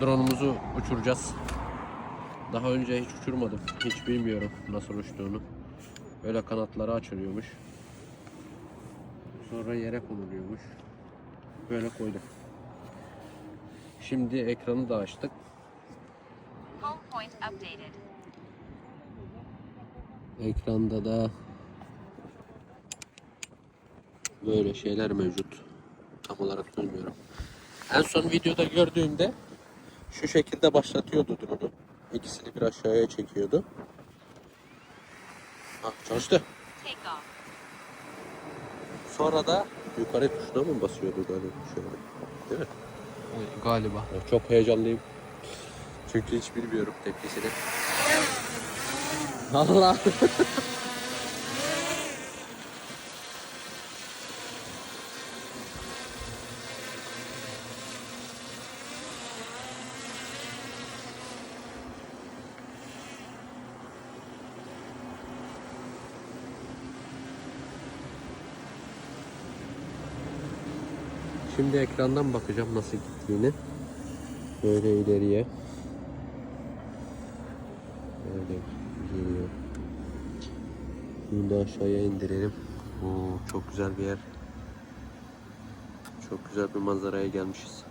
drone'umuzu uçuracağız. Daha önce hiç uçurmadım. Hiç bilmiyorum nasıl uçtuğunu. Öyle kanatları açılıyormuş. Sonra yere konuluyormuş. Böyle koydum. Şimdi ekranı da açtık. Ekranda da böyle şeyler mevcut. Tam olarak bilmiyorum. En son videoda gördüğümde şu şekilde başlatıyordu drone'u. İkisini bir aşağıya çekiyordu. Ha, çalıştı. Sonra da yukarı tuşuna mı basıyordu galiba şöyle. Değil mi? Galiba. Ya Çok heyecanlıyım. Çünkü hiç bilmiyorum tepkisini. Allah. Şimdi ekrandan bakacağım nasıl gittiğini. Böyle ileriye. Böyle geliyor. Da aşağıya indirelim. Oo, çok güzel bir yer. Çok güzel bir manzaraya gelmişiz.